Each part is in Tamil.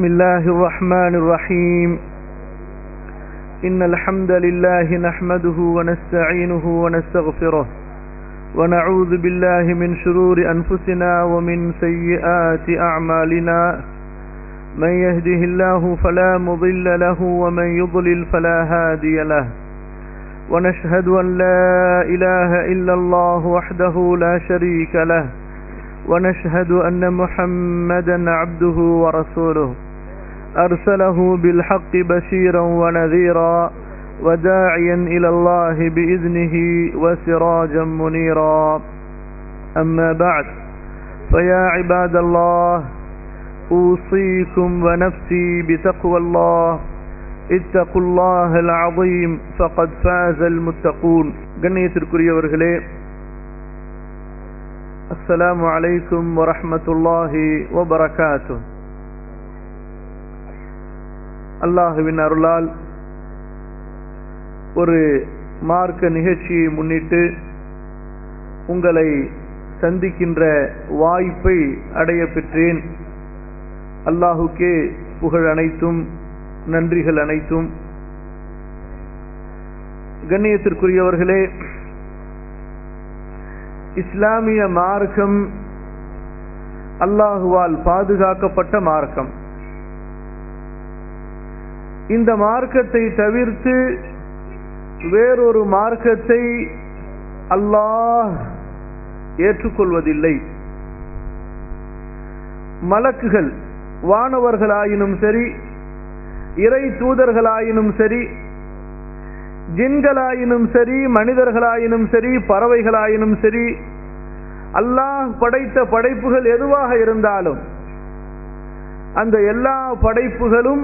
بسم الله الرحمن الرحيم. إن الحمد لله نحمده ونستعينه ونستغفره ونعوذ بالله من شرور أنفسنا ومن سيئات أعمالنا. من يهده الله فلا مضل له ومن يضلل فلا هادي له. ونشهد أن لا إله إلا الله وحده لا شريك له. ونشهد أن محمدا عبده ورسوله. أرسله بالحق بشيرا ونذيرا وداعيا إلى الله بإذنه وسراجا منيرا أما بعد فيا عباد الله أوصيكم ونفسي بتقوى الله اتقوا الله العظيم فقد فاز المتقون கண்ணியத்திற்குரியவர்களே அஸ்ஸலாமு அலைக்கும் வரஹ்மத்துல்லாஹி வபரகாத்து அல்லாஹுவின் அருளால் ஒரு மார்க்க நிகழ்ச்சியை முன்னிட்டு உங்களை சந்திக்கின்ற வாய்ப்பை அடைய பெற்றேன். அல்லாஹுக்கே புகழ் அனைத்தும் நன்றிகள் அனைத்தும். கண்ணியத்திற்குரியவர்களே இஸ்லாமிய மார்க்கம் அல்லாஹுவால் பாதுகாக்கப்பட்ட மார்க்கம். இந்த மார்க்கத்தை தவிர்த்து வேறொரு மார்க்கத்தை அல்லாஹ் ஏற்றுக்கொள்வதில்லை. மலக்குகள் வானவர்களாயினும் சரி இறை தூதர்களாயினும் சரி ஜின்களாயினும் சரி மனிதர்களாயினும் சரி பறவைகளாயினும் சரி அல்லாஹ் படைத்த படைப்புகள் எதுவாக இருந்தாலும் அந்த எல்லா படைப்புகளும்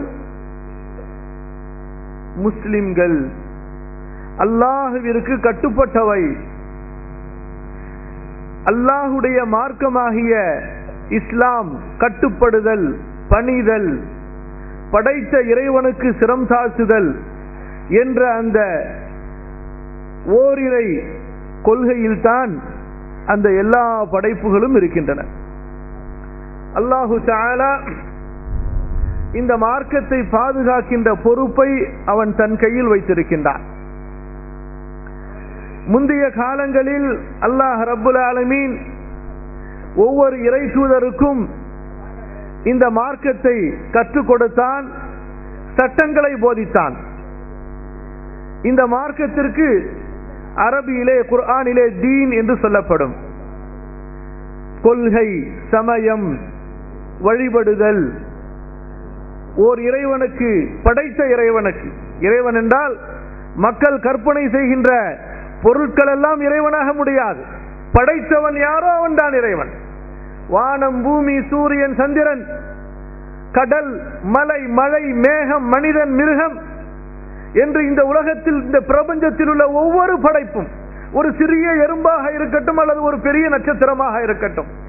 முஸ்லிம்கள். அல்லாஹுவிற்கு கட்டுப்பட்டவை. அல்லாஹுடைய மார்க்கமாகிய இஸ்லாம் கட்டுப்படுதல் பணிதல் படைத்த இறைவனுக்கு சிரம் சாத்துதல் என்ற அந்த ஓரிரை கொள்கையில்தான் அந்த எல்லா படைப்புகளும் இருக்கின்றன. அல்லாஹு தாலா இந்த மார்க்கத்தை பாதுகாக்கின்ற பொறுப்பை அவன் தன் கையில் வைத்திருக்கின்றான். முந்தைய காலங்களில் அல்லாஹ் ரபுல் ஆலமீன் ஒவ்வொரு இறை தூதருக்கும் இந்த மார்க்கத்தை கற்றுக் கொடுத்தான் சட்டங்களை போதித்தான். இந்த மார்க்கத்திற்கு அரபியிலே குர்ஆனிலே தீன் என்று சொல்லப்படும். கொள்கை சமயம் வழிபடுதல் ஓர் இறைவனுக்கு படைத்த இறைவனுக்கு. இறைவன் என்றால் மக்கள் கற்பனை செய்கின்ற பொருட்கள் எல்லாம் இறைவனாக முடியாது. படைத்தவன் யாரோ அவன் தான் இறைவன். வானம் பூமி சூரியன் சந்திரன் கடல் மலை மழை மேகம் மனிதன் மிருகம் என்று இந்த உலகத்தில் இந்த பிரபஞ்சத்தில் உள்ள ஒவ்வொரு படைப்பும் ஒரு சிறிய எறும்பாக இருக்கட்டும் அல்லது ஒரு பெரிய நட்சத்திரமாக இருக்கட்டும்.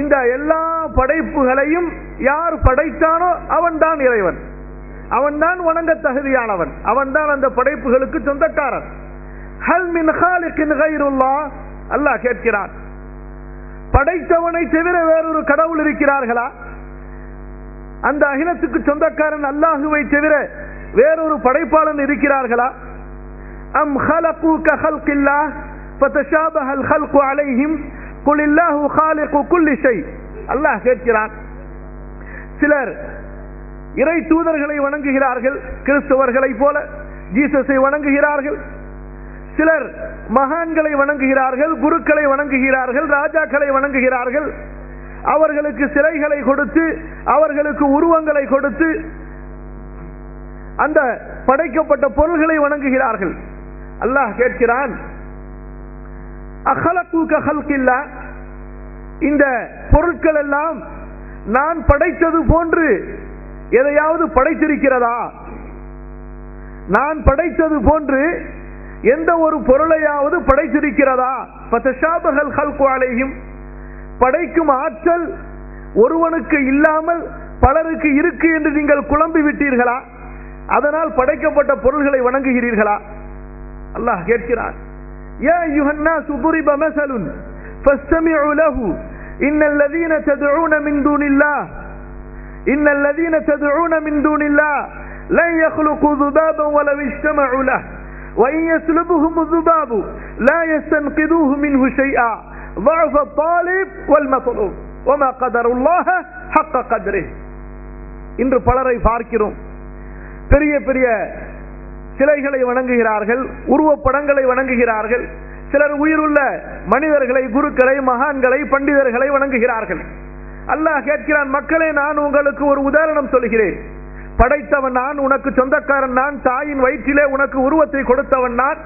இந்த எல்லா படைப்புகளையும் யார் படைத்தானோ அவன் தான் இறைவன். அவன் தான் வணங்க தகுதியானவன். அவன் தான் அந்த படைப்புகளுக்கு சொந்தக்காரன். ஹல் மின் அல்லாஹ் கேட்கிறான். படைத்தவனை தவிர வேறொரு கடவுள் இருக்கிறார்களா? அந்த அகிலத்துக்கு சொந்தக்காரன் அல்லாஹுவை தவிர வேறொரு படைப்பாளன் இருக்கிறார்களா? அம் ஹலகு கஹல்கில்லா ஃபதஷாபஹ அல் ஹல்கு அலைஹிம் அல்லாஹ் கேட்கிறான் சிலர் இறை தூதர்களை வணங்குகிறார்கள் கிறிஸ்தவர்களை போல ஜீசஸை வணங்குகிறார்கள் சிலர் மகான்களை வணங்குகிறார்கள் குருக்களை வணங்குகிறார்கள் ராஜாக்களை வணங்குகிறார்கள். அவர்களுக்கு சிலைகளை கொடுத்து அவர்களுக்கு உருவங்களை கொடுத்து அந்த படைக்கப்பட்ட பொருள்களை வணங்குகிறார்கள். அல்லாஹ் கேட்கிறான் அகலக்கு இந்த பொருட்கள் எல்லாம் நான் படைத்தது போன்று எதையாவது படைத்திருக்கிறதா? நான் படைத்தது போன்று எந்த ஒரு பொருளையாவது படைத்திருக்கிறதா? பதஷாபகல் ஹல்கு படைக்கும் ஆற்றல் ஒருவனுக்கு இல்லாமல் பலருக்கு இருக்கு என்று நீங்கள் குழம்பி விட்டீர்களா? அதனால் படைக்கப்பட்ட பொருள்களை வணங்குகிறீர்களா? அல்லாஹ் கேட்கிறான். யா யுஹன்னா சுபுரிப மசலுன் فاستمعوا له إن الذين تدعون من دون الله إن الذين تدعون من دون الله لن يخلقوا ذبابا ولو اجتمعوا له وإن يسلبهم الذباب لا يستنقذوه منه شيئا ضعف الطالب والمطلوب وما قدر الله حق قدره இன்று பலரை பார்க்கிறோம் பெரிய பெரிய சிலைகளை வணங்குகிறார்கள் உருவப்படங்களை வணங்குகிறார்கள். சிலர் உயிருள்ள மனிதர்களை குருக்களை மகான்களை பண்டிதர்களை வணங்குகிறார்கள். அல்லாஹ் கேட்கிறான் மக்களே நான் உங்களுக்கு ஒரு உதாரணம் சொல்கிறேன். படைத்தவன் நான் உனக்கு சொந்தக்காரன் நான் தாயின் வயிற்றிலே உனக்கு உருவத்தை கொடுத்தவன் நான்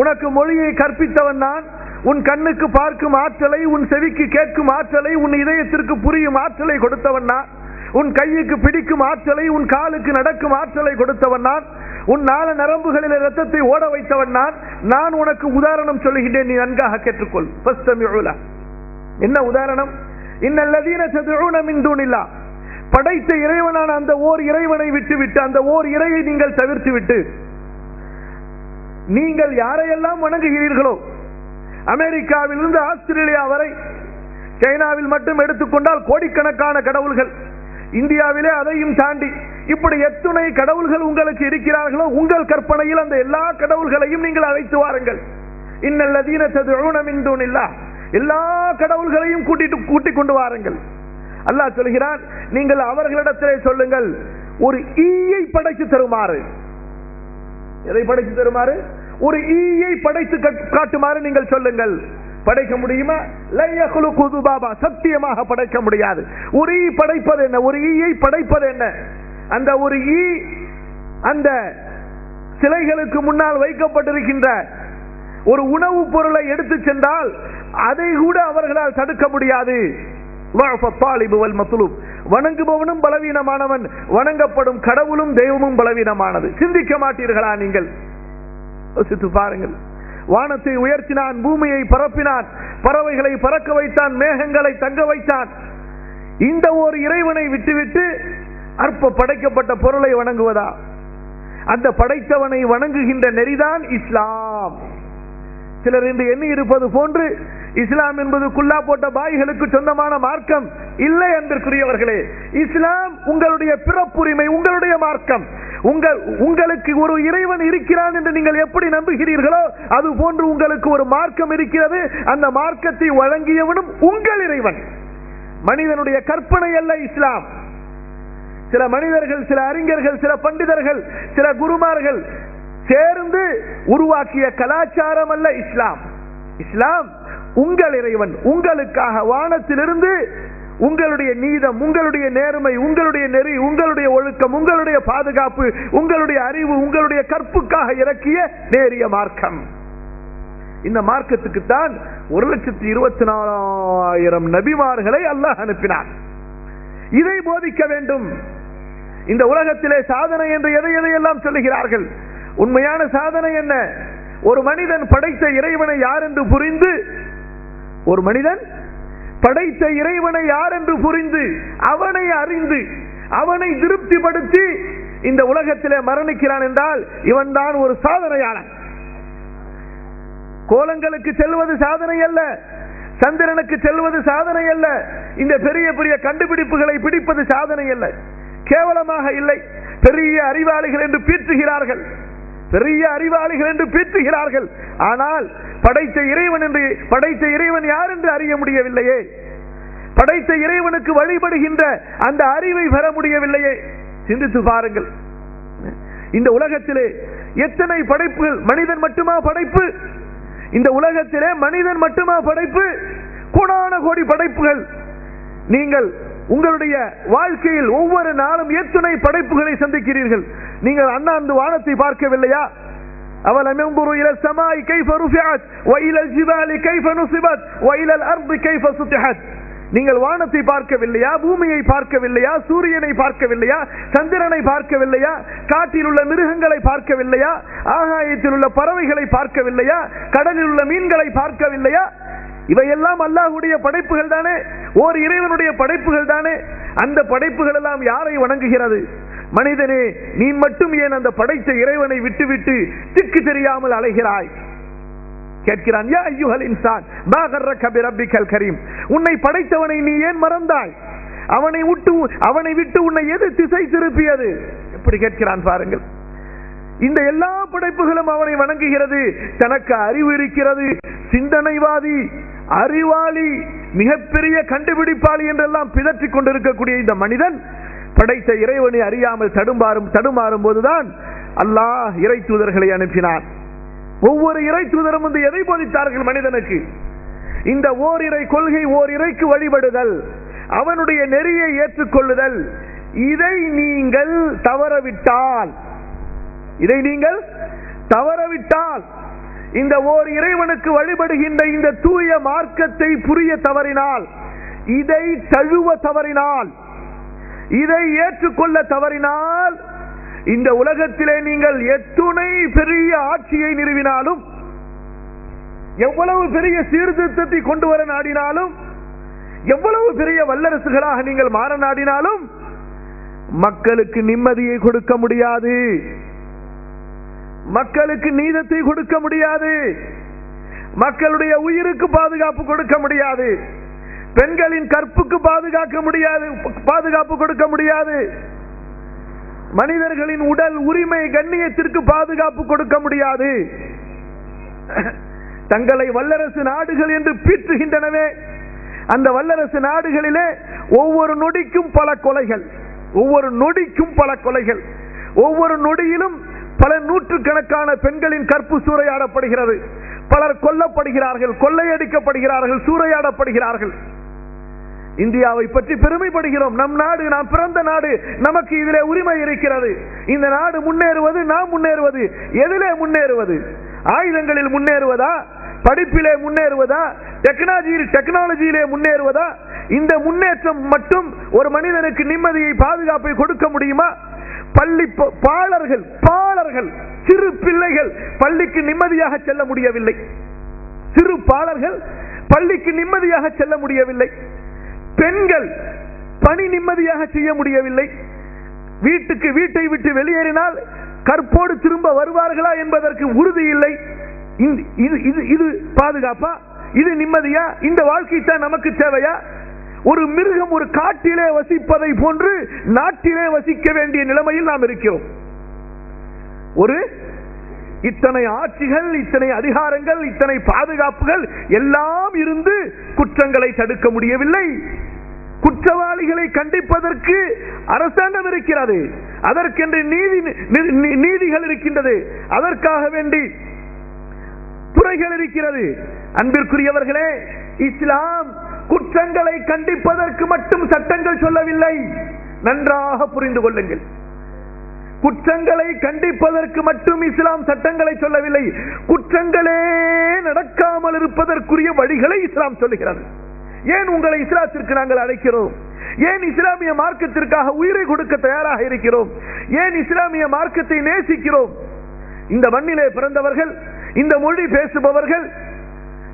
உனக்கு மொழியை கற்பித்தவன் நான் உன் கண்ணுக்கு பார்க்கும் ஆற்றலை உன் செவிக்கு கேட்கும் ஆற்றலை உன் இதயத்திற்கு புரியும் ஆற்றலை கொடுத்தவன் நான் உன் கையுக்கு பிடிக்கும் ஆற்றலை உன் காலுக்கு நடக்கும் ஆற்றலை கொடுத்தவன் நான் உன் நாள நரம்புகளில் ரத்தத்தை ஓட வைத்தவன் நான். நான் உனக்கு உதாரணம் சொல்லுகின்றேன் நீ நன்காக கேட்டுக்கொள். என்ன உதாரணம்? இன்னல்லதீன ததுஊன மின் படைத்த இறைவனான அந்த ஓர் இறைவனை விட்டுவிட்டு அந்த ஓர் இறையை நீங்கள் தவிர்த்து விட்டு நீங்கள் யாரையெல்லாம் வணங்குகிறீர்களோ அமெரிக்காவிலிருந்து ஆஸ்திரேலியா வரை சைனாவில் மட்டும் எடுத்துக்கொண்டால் கோடிக்கணக்கான கடவுள்கள் இந்தியாவிலே அதையும் தாண்டி இப்படி எத்துணை கடவுள்கள் உங்களுக்கு இருக்கிறார்களோ உங்கள் கற்பனையில் அந்த எல்லா கடவுள்களையும் நீங்கள் அழைத்து வாருங்கள். இன்னல்லதீன ததுஊன மின் எல்லா கடவுள்களையும் கூட்டிட்டு கூட்டிக் கொண்டு வாருங்கள். அல்லாஹ் சொல்கிறான் நீங்கள் அவர்களிடத்திலே சொல்லுங்கள் ஒரு ஈயை படைத்து தருமாறு. எதை படைத்து தருமாறு? ஒரு ஈயை படைத்து காட்டுமாறு நீங்கள் சொல்லுங்கள். படைக்க முடியுமா? லையகுலு குதுபாபா சத்தியமாக படைக்க முடியாது. ஒரு ஈ படைப்பது என்ன? ஒரு ஈயை படைப்பது என்ன? அந்த ஒரு ஈ அந்த சிலைகளுக்கு முன்னால் வைக்கப்பட்டிருக்கின்ற ஒரு உணவுப் பொருளை எடுத்து சென்றால் அதை கூட அவர்களால் தடுக்க முடியாது. வணங்குபவனும் பலவீனமானவன். வணங்கப்படும் கடவுளும் தெய்வமும் பலவீனமானது. சிந்திக்க மாட்டீர்களா நீங்கள்? யோசித்து பாருங்கள். வானத்தை உயர்த்தினான் பூமியை பரப்பினான் பறவைகளை பறக்க வைத்தான் மேகங்களை தங்க வைத்தான். இந்த ஒரு இறைவனை விட்டுவிட்டு அற்ப படைக்கப்பட்ட பொருளை வணங்குவதா? அந்த படைத்தவனை வணங்குகின்ற நெறிதான் இஸ்லாம். சிலர் இன்று எண்ணி இருப்பது போன்று இஸ்லாம் என்பது குல்லா போட்ட பாய்களுக்கு சொந்தமான மார்க்கம் இல்லை என்பதற்குரியவர்களே இஸ்லாம் உங்களுடைய பிறப்புரிமை உங்களுடைய மார்க்கம். உங்கள் உங்களுக்கு ஒரு இறைவன் இருக்கிறான் என்று நீங்கள் எப்படி நம்புகிறீர்களோ அது போன்று உங்களுக்கு ஒரு மார்க்கம் இருக்கிறது. அந்த மார்க்கத்தை வழங்கியவனும் உங்கள் இறைவன். மனிதனுடைய கற்பனை அல்ல இஸ்லாம். சில மனிதர்கள் சில அறிஞர்கள் சில பண்டிதர்கள் சில குருமார்கள் சேர்ந்து உருவாக்கிய கலாச்சாரம் அல்ல இஸ்லாம். இஸ்லாம் உங்கள் இறைவன் உங்களுக்காக வானத்திலிருந்து உங்களுடைய நீதம் உங்களுடைய நேர்மை உங்களுடைய நெறி உங்களுடைய ஒழுக்கம் உங்களுடைய பாதுகாப்பு உங்களுடைய அறிவு உங்களுடைய கற்புக்காக இறக்கிய நேரிய மார்க்கம். இந்த மார்க்கத்துக்கு தான் ஒரு லட்சத்தி இருபத்தி நாலாயிரம் நபிமார்களை அல்லாஹ் அனுப்பினார் இதை போதிக்க வேண்டும். இந்த உலகத்திலே சாதனை என்று எதை எதையெல்லாம் சொல்லுகிறார்கள்? உண்மையான சாதனை என்ன? ஒரு மனிதன் படைத்த இறைவனை யார் என்று புரிந்து? ஒரு மனிதன் படைத்த இறைவனை யார் என்று புரிந்து அவனை அறிந்து அவனை திருப்திப்படுத்தி இந்த உலகத்திலே மரணிக்கிறான் என்றால் இவன் தான் ஒரு சாதனையாளன். கோலங்களுக்கு செல்வது சாதனை அல்ல சந்திரனுக்கு செல்வது சாதனை அல்ல இந்த பெரிய பெரிய கண்டுபிடிப்புகளை பிடிப்பது சாதனை அல்ல. கேவலமாக இல்லை. பெரிய அறிவாளிகள் என்று பீற்றுகிறார்கள். பெரிய அறிவாளிகள் என்று பீற்றுகிறார்கள். ஆனால் படைத்த இறைவன் என்று படைத்த இறைவன் யார் என்று அறிய முடியவில்லையே. படைத்த இறைவனுக்கு வழிபடுகின்ற அந்த அறிவை பெற முடியவில்லையே. சிந்தித்து பாருங்கள். இந்த உலகத்திலே எத்தனை படைப்புகள்? மனிதன் மட்டுமா படைப்பு? இந்த உலகத்திலே மனிதன் மட்டுமா படைப்பு? கோடான கோடி படைப்புகள். நீங்கள் உங்களுடைய வாழ்க்கையில் ஒவ்வொரு நாளும் எத்தனை படைப்புகளை சந்திக்கிறீர்கள் நீங்கள் அண்ணாந்து வானத்தை பார்க்கவில்லையா أولم ينظروا إلى السماء كيف رفعت وإلى الجبال كيف نصبت وإلى الأرض كيف سطحت நீங்கள் வானத்தை பார்க்கவில்லையா பூமியை பார்க்கவில்லையா சூரியனை பார்க்கவில்லையா சந்திரனை பார்க்கவில்லையா காட்டில் உள்ள மிருகங்களை பார்க்கவில்லையா ஆகாயத்தில் உள்ள பறவைகளை பார்க்கவில்லையா கடலில் உள்ள மீன்களை பார்க்கவில்லையா இவையெல்லாம் அல்லாஹுடைய படைப்புகள் தானே? ஓர் இறைவனுடைய படைப்புகள் தானே? அந்த படைப்புகள் எல்லாம் யாரை வணங்குகிறது? மனிதனே நீ மட்டும் ஏன் அந்த படைத்த இறைவனை விட்டுவிட்டு திக்கு தெரியாமல் அலைகிறாய்? கேட்கிறான் யா ஐயுஹல் இன்சான் மா கர்ரக பிரப்பிக்கல் கரீம். உன்னை படைத்தவனை நீ ஏன் மறந்தாய்? அவனை விட்டு அவனை விட்டு உன்னை எது திசை திருப்பியது? எப்படி கேட்கிறான் பாருங்கள். இந்த எல்லா படைப்புகளும் அவனை வணங்குகிறது. தனக்கு அறிவு இருக்கிறது. சிந்தனைவாதி. அறிவாளி மிகப்பெரிய கண்டுபிடிப்பாளி என்றெல்லாம் பிதற்றிக் கொண்டிருக்கக்கூடிய இந்த மனிதன் படைத்த இறைவனை அறியாமல் தடுமாறும் தடுமாறும் போதுதான் அல்லாஹ் இறை தூதர்களை அனுப்பினான். ஒவ்வொரு இறை தூதரும் வந்து எதை போதித்தார்கள் மனிதனுக்கு? இந்த ஓரிரை கொள்கை ஓர் இறைக்கு வழிபடுதல் அவனுடைய நெறியை ஏற்றுக்கொள்ளுதல் இதை நீங்கள் தவறவிட்டால் இதை நீங்கள் தவறவிட்டால் இந்த ஓர் இறைவனுக்கு வழிபடுகின்ற இந்த தூய மார்க்கத்தை புரிய தவறினால் இதை தழுவ தவறினால் இதை ஏற்றுக்கொள்ள தவறினால் இந்த உலகத்திலே நீங்கள் எத்துணை பெரிய ஆட்சியை நிறுவினாலும் எவ்வளவு பெரிய சீர்திருத்தத்தை கொண்டு வர நாடினாலும் எவ்வளவு பெரிய வல்லரசுகளாக நீங்கள் மாற நாடினாலும் மக்களுக்கு நிம்மதியை கொடுக்க முடியாது. மக்களுக்கு நீதத்தை கொடுக்க முடியாது. மக்களுடைய உயிருக்கு பாதுகாப்பு கொடுக்க முடியாது. பெண்களின் கற்புக்கு பாதுகாக்க முடியாது பாதுகாப்பு கொடுக்க முடியாது. மனிதர்களின் உடல் உரிமை கண்ணியத்திற்கு பாதுகாப்பு கொடுக்க முடியாது. தங்களை வல்லரசு நாடுகள் என்று பீற்றுகின்றனவே. அந்த வல்லரசு நாடுகளிலே ஒவ்வொரு நொடிக்கும் பல கொலைகள் ஒவ்வொரு நொடிக்கும் பல கொலைகள் ஒவ்வொரு நொடியிலும் பல நூற்றுக்கணக்கான பெண்களின் கற்பு சூறையாடப்படுகிறது. பலர் கொல்லப்படுகிறார்கள் கொள்ளையடிக்கப்படுகிறார்கள் சூறையாடப்படுகிறார்கள். இந்தியாவை பற்றி பெருமைப்படுகிறோம். நம் நாடு நாம் பிறந்த நாடு நமக்கு இதிலே உரிமை இருக்கிறது. இந்த நாடு முன்னேறுவது நாம் முன்னேறுவது எதிலே முன்னேறுவது? ஆயுதங்களில் முன்னேறுவதா? படிப்பிலே முன்னேறுவதா? டெக்னாலஜியில் டெக்னாலஜியிலே முன்னேறுவதா? இந்த முன்னேற்றம் மட்டும் ஒரு மனிதனுக்கு நிம்மதியை பாதுகாப்பை கொடுக்க முடியுமா? பள்ளி பாளர்கள் பாலர்கள் பாலர்கள் சிறு பிள்ளைகள் பள்ளிக்கு நிம்மதியாக செல்ல முடியவில்லை. சிறு பாலர்கள் பள்ளிக்கு நிம்மதியாக செல்ல முடியவில்லை. பெண்கள் பணி நிம்மதியாக செய்ய முடியவில்லை. வீட்டுக்கு வீட்டை விட்டு வெளியேறினால் கற்போடு திரும்ப வருவார்களா என்பதற்கு உறுதி இல்லை. இது இது இது பாதுகாப்பா? இது நிம்மதியா? இந்த வாழ்க்கை தான் நமக்கு தேவையா? ஒரு மிருகம் ஒரு காட்டிலே வசிப்பதை போன்று நாட்டிலே வசிக்க வேண்டிய நிலைமையில் நாம் இருக்கிறோம். ஒரு இத்தனை ஆட்சிகள் இத்தனை அதிகாரங்கள் இத்தனை பாதுகாப்புகள் எல்லாம் இருந்து குற்றங்களை தடுக்க முடியவில்லை. குற்றவாளிகளை கண்டிப்பதற்கு அரசாங்கம் இருக்கிறது. அதற்கென்று நீதி நீதிகள் இருக்கின்றது. அதற்காக வேண்டி துறைகள் இருக்கிறது. அன்பிற்குரியவர்களே இஸ்லாம் குற்றங்களை கண்டிப்பதற்கு மட்டும் சட்டங்கள் சொல்லவில்லை. நன்றாக புரிந்து கொள்ளுங்கள். குற்றங்களை கண்டிப்பதற்கு மட்டும் இஸ்லாம் சட்டங்களை சொல்லவில்லை. குற்றங்களே நடக்காமல் இருப்பதற்குரிய வழிகளை இஸ்லாம் சொல்லுகிறது. ஏன் உங்களை இஸ்லாத்திற்கு நாங்கள் அழைக்கிறோம்? ஏன் இஸ்லாமிய மார்க்கத்திற்காக உயிரை கொடுக்க தயாராக இருக்கிறோம்? ஏன் இஸ்லாமிய மார்க்கத்தை நேசிக்கிறோம்? இந்த மண்ணிலே பிறந்தவர்கள் இந்த மொழி பேசுபவர்கள்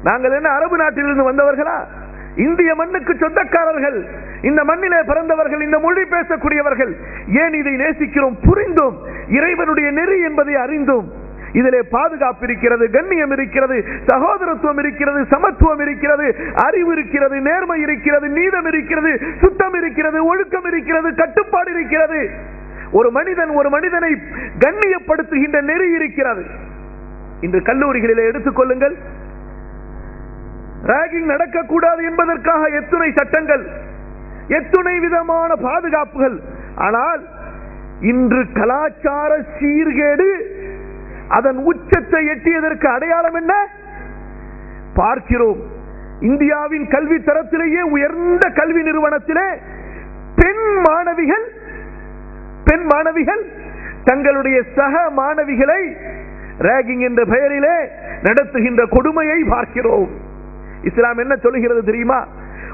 நாங்கள் என்ன அரபு நாட்டிலிருந்து வந்தவர்களா? இந்திய மண்ணுக்கு சொந்தக்காரர்கள். இந்த மண்ணிலே பிறந்தவர்கள் இந்த மொழி பேசக்கூடியவர்கள். ஏன் இதை நேசிக்கிறோம்? புரிந்தும். இறைவனுடைய நெறி என்பதை அறிந்தும். இதிலே பாதுகாப்பு இருக்கிறது கண்ணியம் இருக்கிறது சகோதரத்துவம் இருக்கிறது சமத்துவம் இருக்கிறது அறிவு இருக்கிறது நேர்மை இருக்கிறது நீதம் இருக்கிறது சுத்தம் இருக்கிறது ஒழுக்கம் இருக்கிறது கட்டுப்பாடு இருக்கிறது. ஒரு மனிதன் ஒரு மனிதனை கண்ணியப்படுத்துகின்ற நெறி இருக்கிறது. இன்று கல்லூரிகளிலே எடுத்துக்கொள்ளுங்கள் ராகிங் நடக்கக்கூடாது என்பதற்காக எத்துணை சட்டங்கள் எத்துணை விதமான பாதுகாப்புகள் ஆனால் இன்று கலாச்சார சீர்கேடு அதன் உச்சத்தை எட்டியதற்கு அடையாளம் என்ன பார்க்கிறோம் இந்தியாவின் கல்வி தரத்திலேயே உயர்ந்த கல்வி நிறுவனத்திலே பெண் மாணவிகள் பெண் மாணவிகள் தங்களுடைய சக மாணவிகளை ரேகிங் என்ற பெயரிலே நடத்துகின்ற கொடுமையை பார்க்கிறோம் இஸ்லாம் என்ன சொல்லுகிறது தெரியுமா?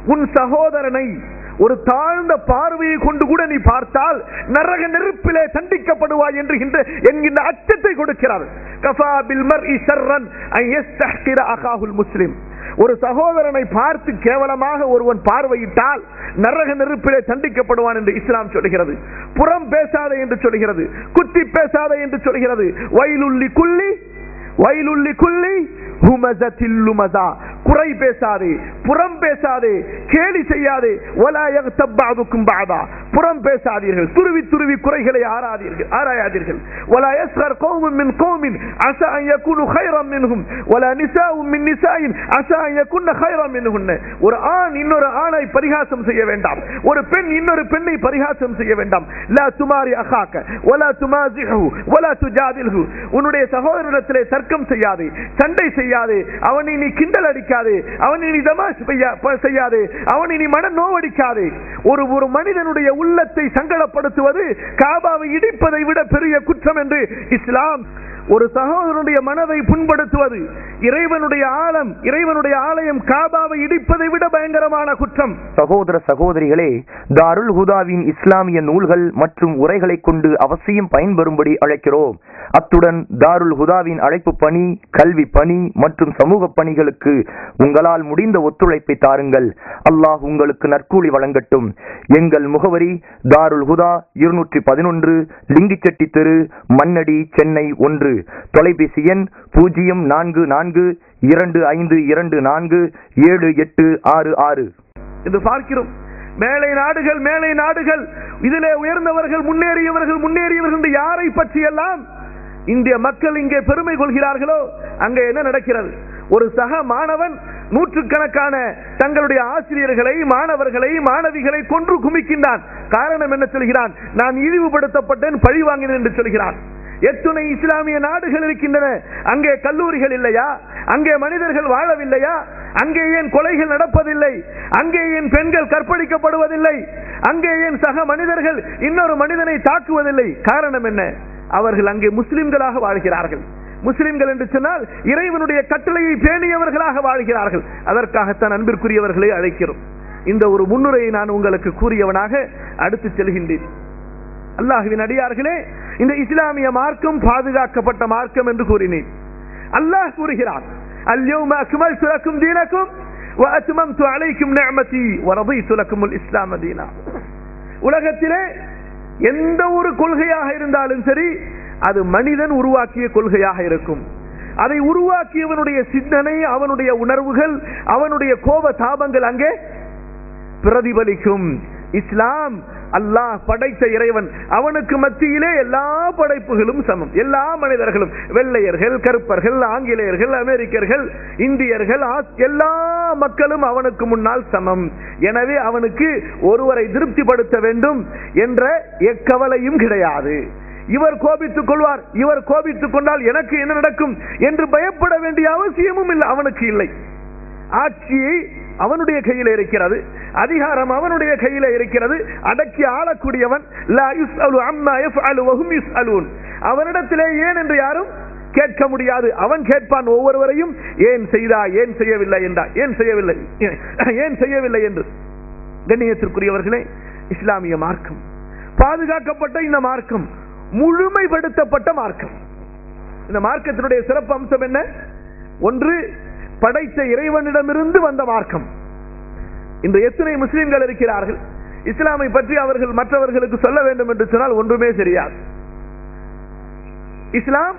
உன் சகோதரனை ஒரு தாழ்ந்த பார்வையை கொண்டு கூட நீ பார்த்தால் நரக நெருப்பிலே தண்டிக்கப்படுவாய் என்கின்ற என்கின்ற அச்சத்தை கொடுக்கிறார். கஃபா அகாஹுல் முஸ்லிம். ஒரு சகோதரனை பார்த்து கேவலமாக ஒருவன் பார்வையிட்டால் நரக நெருப்பிலே தண்டிக்கப்படுவான் என்று இஸ்லாம் சொல்கிறது புறம் பேசாதே என்று சொல்கிறது குத்தி பேசாதே என்று சொல்கிறது வயலுள்ளி குள்ளி வயலுள்ளி குள்ளி ஹுமசத்தில் குறை பேசாதே புறம் பேசாதே கேலி செய்யாதே. ஒலாயக யக்தப் பாதா. புறம் பேசாதீர்கள் துருவி துருவி குறைகளை ஆராதீர்கள் ஆராயாதீர்கள். வலா யஸ்கர் கௌமும் மின் கோமின் அஸா அன் ஹைரம் மின்ஹும். ஒலா நிசாவும் மின் நிசாயின் அஸா அன் ஹைரம் கைரம் மின்ஹுன்ன. ஒரு ஆண் இன்னொரு ஆணை பரிகாசம் செய்ய வேண்டாம். ஒரு பெண் இன்னொரு பெண்ணை பரிகாசம் செய்ய வேண்டாம். லா துமாரி அகாக்க ஒலா துமாசிஹு ஒலா துஜாதில்ஹு. உன்னுடைய சகோதரத்திலே சகோதரனிடத்திலே தர்க்கம் செய்யாதே சண்டை செய்யாதே அவனை நீ கிண்டல் அடிக்காதே அவனை நீ தமாஷ் செய்யாதே அவனை நீ மன நோவடிக்காதே. ஒரு ஒரு மனிதனுடைய உள்ளத்தை சங்கடப்படுத்துவது காபாவை இடிப்பதை விட பெரிய குற்றம் என்று இஸ்லாம் ஒரு சகோதரனுடைய மனதை புண்படுத்துவது இறைவனுடைய ஆழம் இறைவனுடைய ஆலயம் காபாவை இடிப்பதை விட பயங்கரமான குற்றம். சகோதர சகோதரிகளே தாருல் ஹுதாவின் இஸ்லாமிய நூல்கள் மற்றும் உரைகளை கொண்டு அவசியம் பயன்பெறும்படி அழைக்கிறோம். அத்துடன் தாருல் ஹுதாவின் அழைப்பு பணி கல்வி பணி மற்றும் சமூக பணிகளுக்கு உங்களால் முடிந்த ஒத்துழைப்பை தாருங்கள். அல்லாஹ் உங்களுக்கு நற்கூலி வழங்கட்டும். எங்கள் முகவரி தாருல் ஹுதா இருநூற்றி பதினொன்று லிங்கிச்செட்டி தெரு மண்ணடி சென்னை ஒன்று. தொலைபேசி எண் பூஜ்ஜியம் நான்கு நான்கு இரண்டு ஐந்து இரண்டு நான்கு ஏழு எட்டு ஆறு ஆறு. என்று பார்க்கிறோம். மேலை நாடுகள் மேலை நாடுகள் இதிலே உயர்ந்தவர்கள் முன்னேறியவர்கள் முன்னேறியவர்கள் என்று யாரை பற்றியெல்லாம் இந்திய மக்கள் இங்கே பெருமை கொள்கிறார்களோ அங்கே என்ன நடக்கிறது? ஒரு சக மாணவன் நூற்றுக்கணக்கான தங்களுடைய ஆசிரியர்களை மாணவர்களை மாணவிகளை கொன்று குமிக்கின்றான். காரணம் என்ன சொல்கிறான்? நான் இழிவுபடுத்தப்பட்டேன் பழி வாங்கினேன் என்று சொல்கிறான். எத்துணை இஸ்லாமிய நாடுகள் இருக்கின்றன. அங்கே கல்லூரிகள் இல்லையா? அங்கே மனிதர்கள் வாழவில்லையா? அங்கே ஏன் கொலைகள் நடப்பதில்லை? அங்கே ஏன் பெண்கள் கற்பழிக்கப்படுவதில்லை? அங்கே ஏன் சக மனிதர்கள் இன்னொரு மனிதனை தாக்குவதில்லை? காரணம் என்ன? அவர்கள் அங்கே முஸ்லிம்களாக வாழ்கிறார்கள். முஸ்லிம்கள் என்று சொன்னால் இறைவனுடைய கட்டளையை பேணியவர்களாக வாழ்கிறார்கள். அதற்காகத்தான் அன்பிற்குரியவர்களை அழைக்கிறோம். இந்த ஒரு முன்னுரையை நான் உங்களுக்கு கூறியவனாக அடுத்து செல்கின்றேன். அல்லாஹுவின் அடியார்களே இந்த இஸ்லாமிய மார்க்கம் பாதுகாக்கப்பட்ட மார்க்கம் என்று கூறினேன் அல்லாஹ் கூறுகிறான் اليوم أكملت لكم دينكم وأتممت عليكم نعمتي ورضيت لكم الإسلام دينا உலகத்திலே எந்த ஒரு கொள்கையாக இருந்தாலும் சரி அது மனிதன் உருவாக்கிய கொள்கையாக இருக்கும் அதை உருவாக்கியவனுடைய சிந்தனை அவனுடைய உணர்வுகள் அவனுடைய கோப தாபங்கள் அங்கே பிரதிபலிக்கும் இஸ்லாம் அல்லாஹ் படைத்த இறைவன். அவனுக்கு மத்தியிலே எல்லா படைப்புகளும் சமம். எல்லா மனிதர்களும். வெள்ளையர்கள் கருப்பர்கள் ஆங்கிலேயர்கள் அமெரிக்கர்கள் இந்தியர்கள் எல்லா மக்களும் அவனுக்கு முன்னால் சமம். எனவே அவனுக்கு ஒருவரை திருப்திப்படுத்த வேண்டும் என்ற எக்கவலையும் கிடையாது. இவர் கோபித்துக் கொள்வார். இவர் கோபித்துக் கொண்டால் எனக்கு என்ன நடக்கும் என்று பயப்பட வேண்டிய அவசியமும் இல்லை அவனுக்கு இல்லை. ஆட்சியை அவனுடைய கையில் இருக்கிறது. அதிகாரம் அவனுடைய கையில இருக்கிறது. அடக்கி ஆளக்கூடியவன் அவனிடத்திலே ஏன் என்று யாரும் கேட்க முடியாது. அவன் கேட்பான் ஒவ்வொருவரையும் ஏன் செய்தா? ஏன் செய்யவில்லை? என்றா ஏன் செய்யவில்லை? ஏன் செய்யவில்லை? என்று. கண்ணியத்திற்குரியவர்களே இஸ்லாமிய மார்க்கம் பாதுகாக்கப்பட்ட இந்த மார்க்கம் முழுமைப்படுத்தப்பட்ட மார்க்கம். இந்த மார்க்கத்தினுடைய சிறப்பு அம்சம் என்ன? ஒன்று படைத்த இறைவனிடமிருந்து வந்த மார்க்கம். இன்று எத்தனை முஸ்லிம்கள் இருக்கிறார்கள்? இஸ்லாமை பற்றி அவர்கள் மற்றவர்களுக்கு சொல்ல வேண்டும் என்று சொன்னால் ஒன்றுமே தெரியாது. இஸ்லாம்